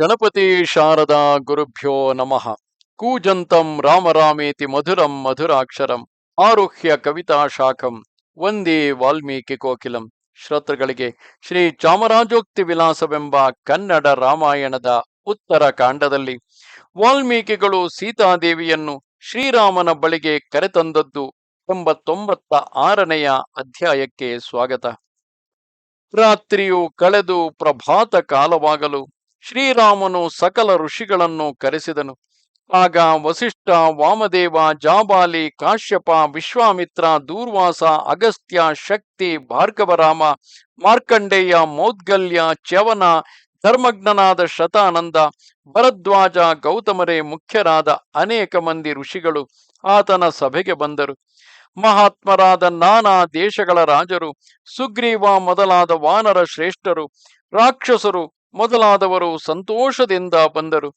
ಗಣಪತಿ ಶಾರದಾ ಗುರುಭ್ಯೋ ನಮಃ. ಕೂಜಂತಂ ರಾಮರಾಮೇತಿ ಮಧುರಂ ಮಧುರಾಕ್ಷರಂ. ಆರುಹ್ಯ ಕವಿತಾ ಶಾಖಂ. ವಂದೇ ವಾಲ್ಮೀಕಿ ಕೋಕಿಲಂ. ಶ್ರೋತೃಗಳಿಗೆ ಶ್ರೀ ಚಾಮರಾಜೋಕ್ತಿ ವಿಲಾಸವೆಂಬ ಕನ್ನಡ ರಾಮಾಯಣದ ಉತ್ತರ ಕಾಂಡದಲ್ಲಿ ವಾಲ್ಮೀಕಿಗಳು ಸೀತಾದೇವಿಯನ್ನು ಶ್ರೀರಾಮನ ಬಳಿಗೆ ಕರೆತಂದದ್ದು ಎಂಬತ್ತೊಂಬತ್ತ ಆರನೆಯ ಅಧ್ಯಾಯಕ್ಕೆ ಸ್ವಾಗತ. ರಾತ್ರಿಯು ಕಳೆದು ಪ್ರಭಾತ ಕಾಲವಾಗಲು ಶ್ರೀರಾಮನು ಸಕಲ ಋಷಿಗಳನ್ನು ಕರೆಸಿದನು. ಆಗ ವಸಿಷ್ಠ ವಾಮದೇವ, ಜಾಬಾಲಿ, ಕಾಶ್ಯಪ, ವಿಶ್ವಾಮಿತ್ರ, ದೂರ್ವಾಸ, ಅಗಸ್ತ್ಯ, ಶಕ್ತಿ, ಭಾರ್ಗವರಾಮ, ಮಾರ್ಕಂಡೇಯ, ಮೌದ್ಗಲ್ಯ, ಚ್ಯವನ, ಧರ್ಮಜ್ಞನಾದ ಶತಾನಂದ, ಭರದ್ವಾಜ, ಗೌತಮರೇ ಮುಖ್ಯರಾದ ಅನೇಕ ಮಂದಿ ಋಷಿಗಳು ಆತನ ಸಭೆಗೆ ಬಂದರು. ಮಹಾತ್ಮರಾದ ನಾನಾ ದೇಶಗಳ ರಾಜರು, ಸುಗ್ರೀವ ಮೊದಲಾದ ವಾನರ ಶ್ರೇಷ್ಠರು, ರಾಕ್ಷಸರು ಮೊದಲಾದವರು ಸಂತೋಷದಿಂದ ಬಂದರು.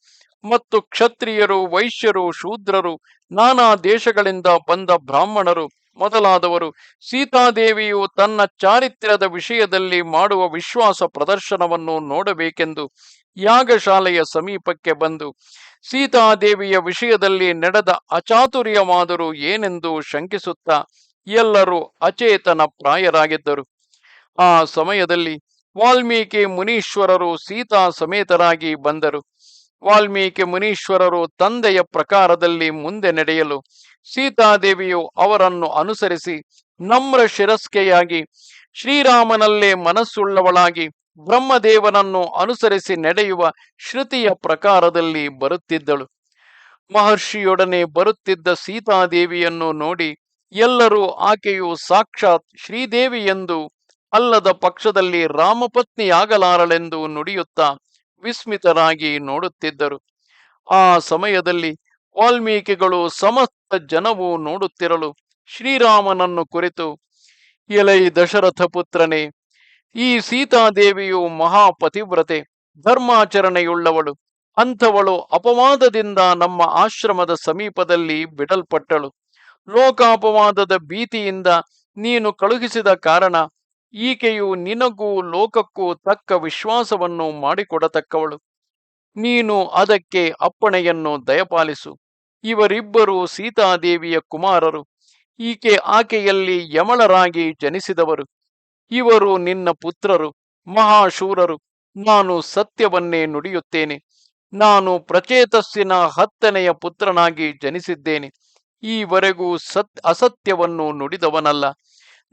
ಮತ್ತು ಕ್ಷತ್ರಿಯರು, ವೈಶ್ಯರು, ಶೂದ್ರರು, ನಾನಾ ದೇಶಗಳಿಂದ ಬಂದ ಬ್ರಾಹ್ಮಣರು, ಮೊದಲಾದವರು ಸೀತಾದೇವಿಯು ತನ್ನ ಚಾರಿತ್ರ್ಯದ ವಿಷಯದಲ್ಲಿ ಮಾಡುವ ವಿಶ್ವಾಸ ಪ್ರದರ್ಶನವನ್ನು ನೋಡಬೇಕೆಂದು ಯಾಗಶಾಲೆಯ ಸಮೀಪಕ್ಕೆ ಬಂದು, ಸೀತಾದೇವಿಯ ವಿಷಯದಲ್ಲಿ ನಡೆದ ಅಚಾತುರ್ಯವಾದರೂ ಏನೆಂದು ಶಂಕಿಸುತ್ತಾ ಎಲ್ಲರೂ ಅಚೇತನ ಪ್ರಾಯರಾಗಿದ್ದರು. ಆ ಸಮಯದಲ್ಲಿ ವಾಲ್ಮೀಕಿ ಮುನೀಶ್ವರರು ಸೀತಾ ಸಮೇತರಾಗಿ ಬಂದರು. ವಾಲ್ಮೀಕಿ ಮುನೀಶ್ವರರು ತಂದೆಯ ಪ್ರಕಾರದಲ್ಲಿ ಮುಂದೆ ನಡೆಯಲು ಸೀತಾದೇವಿಯು ಅವರನ್ನು ಅನುಸರಿಸಿ ನಮ್ರ ಶಿರಸ್ಕೆಯಾಗಿ ಶ್ರೀರಾಮನಲ್ಲೇ ಮನಸ್ಸುಳ್ಳವಳಾಗಿ ಬ್ರಹ್ಮದೇವನನ್ನು ಅನುಸರಿಸಿ ನಡೆಯುವ ಶ್ರುತಿಯ ಪ್ರಕಾರದಲ್ಲಿ ಬರುತ್ತಿದ್ದಳು. ಮಹರ್ಷಿಯೊಡನೆ ಬರುತ್ತಿದ್ದ ಸೀತಾದೇವಿಯನ್ನು ನೋಡಿ ಎಲ್ಲರೂ ಆಕೆಯು ಸಾಕ್ಷಾತ್ ಶ್ರೀದೇವಿ ಎಂದು ಅಲ್ಲದ ಪಕ್ಷದಲ್ಲಿ ರಾಮಪತ್ನಿಯಾಗಲಾರಳೆಂದು ನುಡಿಯುತ್ತಾ ವಿಸ್ಮಿತರಾಗಿ ನೋಡುತ್ತಿದ್ದರು. ಆ ಸಮಯದಲ್ಲಿ ವಾಲ್ಮೀಕಿಗಳು ಸಮಸ್ತ ಜನವು ನೋಡುತ್ತಿರಲು ಶ್ರೀರಾಮನನ್ನು ಕುರಿತು, ಎಲೈ ದಶರಥ ಪುತ್ರನೇ, ಈ ಸೀತಾದೇವಿಯು ಮಹಾಪತಿವ್ರತೆ, ಧರ್ಮಾಚರಣೆಯುಳ್ಳವಳು, ಅಂಥವಳು ಅಪವಾದದಿಂದ ನಮ್ಮ ಆಶ್ರಮದ ಸಮೀಪದಲ್ಲಿ ಬಿಡಲ್ಪಟ್ಟಳು. ಲೋಕಾಪವಾದದ ಭೀತಿಯಿಂದ ನೀನು ಕಳುಹಿಸಿದ ಕಾರಣ ಈಕೆಯು ನಿನಗೂ ಲೋಕಕ್ಕೂ ತಕ್ಕ ವಿಶ್ವಾಸವನ್ನು ಮಾಡಿಕೊಡತಕ್ಕವಳು. ನೀನು ಅದಕ್ಕೆ ಅಪ್ಪಣೆಯನ್ನು ದಯಪಾಲಿಸು. ಇವರಿಬ್ಬರು ಸೀತಾದೇವಿಯ ಕುಮಾರರು. ಈಕೆ ಆಕೆಯಲ್ಲಿ ಯಮಳರಾಗಿ ಜನಿಸಿದವರು. ಇವರು ನಿನ್ನ ಪುತ್ರರು, ಮಹಾಶೂರರು. ನಾನು ಸತ್ಯವನ್ನೇ ನುಡಿಯುತ್ತೇನೆ. ನಾನು ಪ್ರಚೇತಸ್ಸಿನ ಹತ್ತನೆಯ ಪುತ್ರನಾಗಿ ಜನಿಸಿದ್ದೇನೆ. ಈವರೆಗೂ ಸತ್, ಅಸತ್ಯವನ್ನು ನುಡಿದವನಲ್ಲ.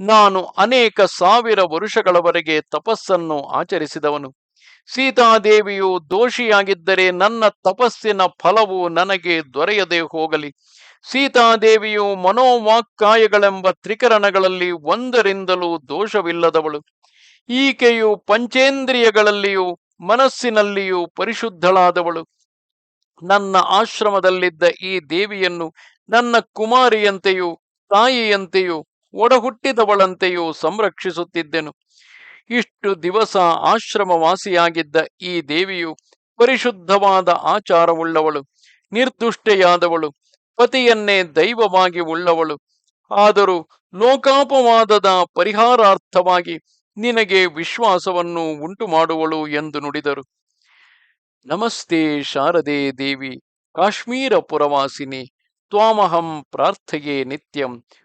ನಾನು ಅನೇಕ ಸಾವಿರ ವರುಷಗಳವರೆಗೆ ತಪಸ್ಸನ್ನು ಆಚರಿಸಿದವನು. ಸೀತಾದೇವಿಯು ದೋಷಿಯಾಗಿದ್ದರೆ ನನ್ನ ತಪಸ್ಸಿನ ಫಲವು ನನಗೆ ದೊರೆಯದೆ ಹೋಗಲಿ. ಸೀತಾದೇವಿಯು ಮನೋವಾಕ್ಕಾಯಗಳೆಂಬ ತ್ರಿಕರಣಗಳಲ್ಲಿ ಒಂದರಿಂದಲೂ ದೋಷವಿಲ್ಲದವಳು. ಈಕೆಯು ಪಂಚೇಂದ್ರಿಯಗಳಲ್ಲಿಯೂ ಮನಸ್ಸಿನಲ್ಲಿಯೂ ಪರಿಶುದ್ಧಳಾದವಳು. ನನ್ನ ಆಶ್ರಮದಲ್ಲಿದ್ದ ಈ ದೇವಿಯನ್ನು ನನ್ನ ಕುಮಾರಿಯಂತೆಯೂ ತಾಯಿಯಂತೆಯೂ ಒಡಹುಟ್ಟಿದವಳಂತೆಯೂ ಸಂರಕ್ಷಿಸುತ್ತಿದ್ದೆನು. ಇಷ್ಟು ದಿವಸ ಆಶ್ರಮವಾಸಿಯಾಗಿದ್ದ ಈ ದೇವಿಯು ಪರಿಶುದ್ಧವಾದ ಆಚಾರವುಳ್ಳವಳು, ನಿರ್ದುಷ್ಟೆಯಾದವಳು, ಪತಿಯನ್ನೇ ದೈವವಾಗಿ ಉಳ್ಳವಳು. ಆದರೂ ಲೋಕಾಪವಾದದ ಪರಿಹಾರಾರ್ಥವಾಗಿ ನಿನಗೆ ವಿಶ್ವಾಸವನ್ನು ಉಂಟು ಮಾಡುವಳು ಎಂದು ನುಡಿದರು. ನಮಸ್ತೆ ಶಾರದೆ ದೇವಿ, ಕಾಶ್ಮೀರ ಪುರವಾಸಿನಿ, ತ್ವಾಮಹಂ ಪ್ರಾರ್ಥೆಯೇ ನಿತ್ಯಂ.